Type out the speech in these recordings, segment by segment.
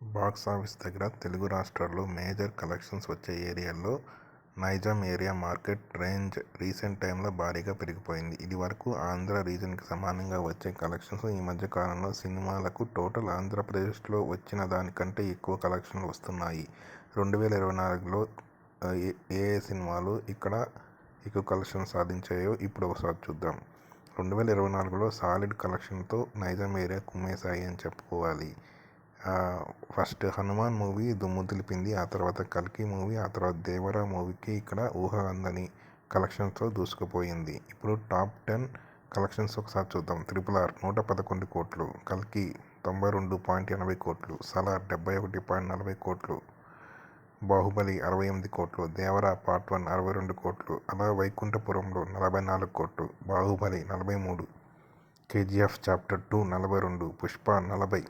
Box office దగ్గర తెలుగు రాష్ట్రాల్లో major collections వచ్చే ఏరియాల్లో Nizam area market range recent టైంలో భారీగా పెరిగిపోయింది. ఇదివరకు ఆంధ్ర రీజన్కి సమానంగా వచ్చే కలెక్షన్స్ ఈ మధ్య కాలంలో సినిమాలకు టోటల్ ఆంధ్రప్రదేశ్లో వచ్చిన దానికంటే ఎక్కువ కలెక్షన్లు వస్తున్నాయి. రెండు వేల ఇరవై నాలుగులో ఏ ఏ సినిమాలు ఇక్కడ ఎక్కువ కలెక్షన్ సాధించాయో ఇప్పుడు ఒకసారి చూద్దాం. రెండు వేల ఇరవై నాలుగులో సాలిడ్ కలెక్షన్తో నైజాం ఏరియా కుమ్మేశాయి అని చెప్పుకోవాలి. ఫస్ట్ హనుమాన్ మూవీ దుమ్ము దులిపింది. ఆ తర్వాత కల్కి మూవీ, ఆ తర్వాత దేవర మూవీకి ఇక్కడ ఊహ అందని కలెక్షన్స్తో దూసుకుపోయింది. ఇప్పుడు టాప్ టెన్ కలెక్షన్స్ ఒకసారి చూద్దాం. త్రిపుల్ ఆర్ నూట పదకొండు కోట్లు, కల్కి తొంభై రెండు పాయింట్ ఎనభై కోట్లు, సలార్ డెబ్బై ఒకటి పాయింట్ నలభై కోట్లు, బాహుబలి అరవై ఎనిమిది కోట్లు, దేవర పార్ట్ వన్ అరవై రెండు కోట్లు, అలా వైకుంఠపురంలో నలభై నాలుగు కోట్లు, బాహుబలి నలభై మూడు, కేజీఎఫ్ చాప్టర్ టూ నలభై రెండు, పుష్ప నలభై,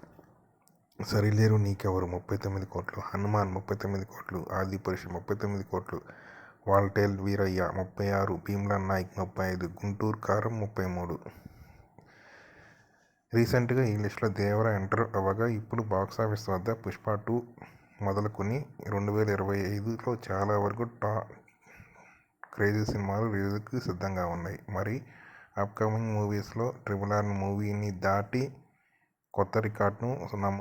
సరిలేరు నీకెవ్వరు ముప్పై తొమ్మిది కోట్లు, హనుమాన్ ముప్పై తొమ్మిది కోట్లు, ఆదిపురుష్ ముప్పై తొమ్మిది కోట్లు, వాల్టేల్ వీరయ్య ముప్పై ఆరు, భీమ్లా నాయక్ ముప్పై ఐదు, గుంటూరు కారం ముప్పై మూడు. రీసెంట్గా ఈ లిస్టులో దేవర ఎంటర్ అవ్వగా ఇప్పుడు బాక్సాఫీస్ వద్ద పుష్ప టూ మొదలుకొని రెండు వేల ఇరవై ఐదులో చాలా వరకు టా క్రేజీ సినిమాలు రిలీజ్కి సిద్ధంగా ఉన్నాయి. మరి అప్కమింగ్ మూవీస్లో ట్రిపుల్ ఆర్ మూవీని దాటి కొత్త రికార్డును నమోదు